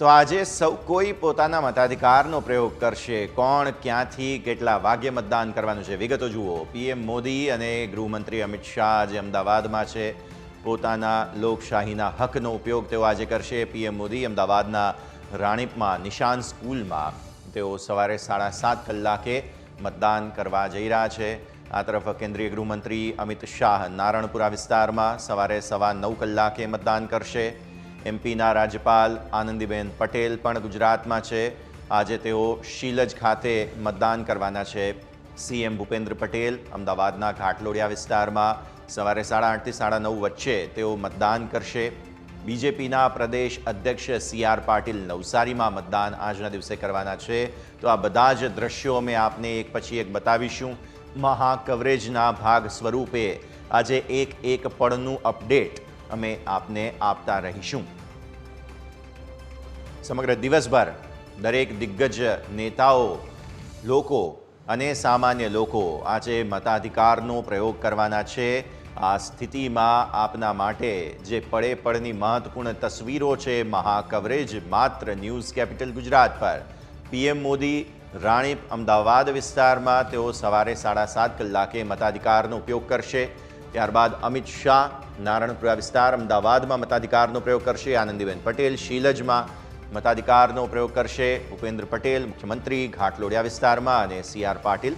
તો આજે સૌ કોઈ પોતાના મતાધિકારનો પ્રયોગ કરશે. કોણ ક્યાંથી કેટલા વાગ્યે મતદાન કરવાનું છે? વિગતો જુઓ. પીએમ મોદી અને ગૃહમંત્રી અમિત શાહ આજે અમદાવાદમાં છે, પોતાના લોકશાહીના હકનો ઉપયોગ તેઓ આજે કરશે. પીએમ મોદી અમદાવાદના રાણીપમાં નિશાન સ્કૂલમાં તેઓ સવારે સાડા સાત કલાકે મતદાન કરવા જઈ રહ્યા છે. આ તરફ કેન્દ્રીય ગૃહમંત્રી અમિત શાહ નારણપુરા વિસ્તારમાં સવારે સવા નવ કલાકે મતદાન કરશે. એમપીના રાજ્યપાલ આનંદીબેન પટેલ પણ ગુજરાતમાં છે. આજે તેઓ શીલજ ખાતે મતદાન કરવાના છે. સીએમ ભૂપેન્દ્ર પટેલ અમદાવાદના ઘાટલોડિયા વિસ્તારમાં સવારે સાડા આઠથી સાડા નવ વચ્ચે તેઓ મતદાન કરશે. બીજેપીના પ્રદેશ અધ્યક્ષ સી આર પાટીલ નવસારીમાં મતદાન આજના દિવસે કરવાના છે. તો આ બધા જ દ્રશ્યો અમે આપને એક પછી એક બતાવીશું. મહા કવરેજના ભાગ સ્વરૂપે આજે એક એક પળનું અપડેટ અમે આપને આપતા રહીશું. સમગ્ર દિવસભર દરેક દિગ્ગજ નેતાઓ, લોકો અને સામાન્ય લોકો આજે મતાધિકારનો પ્રયોગ કરવાના છે. આ સ્થિતિમાં આપના માટે જે પડે પડની મહત્વપૂર્ણ તસવીરો છે, મહાકવરેજ માત્ર ન્યૂઝ કેપિટલ ગુજરાત પર. પીએમ મોદી રાણીપ અમદાવાદ વિસ્તારમાં તેઓ સવારે સાડા સાત કલાકે મતાધિકારનો ઉપયોગ કરશે. ત્યારબાદ અમિત શાહ નારણપુરા વિસ્તાર, અમદાવાદમાં મતાધિકારનો પ્રયોગ કરશે. આનંદીબેન પટેલ શીલજમાં મતાધિકારનો પ્રયોગ કરશે. ભૂપેન્દ્ર પટેલ મુખ્યમંત્રી, ઘાટલોડિયા વિસ્તારમાં અને સી આર પાટીલ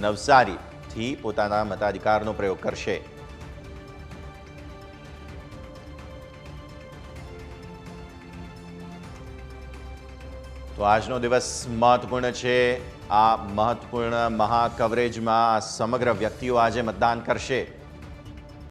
નવસારીથી પોતાના મતાધિકારનો પ્રયોગ કરશે. તો આજનો દિવસ મહત્વપૂર્ણ છે. આ મહત્વપૂર્ણ મહા કવરેજમાં આ સમગ્ર વ્યક્તિઓ આજે મતદાન કરશે.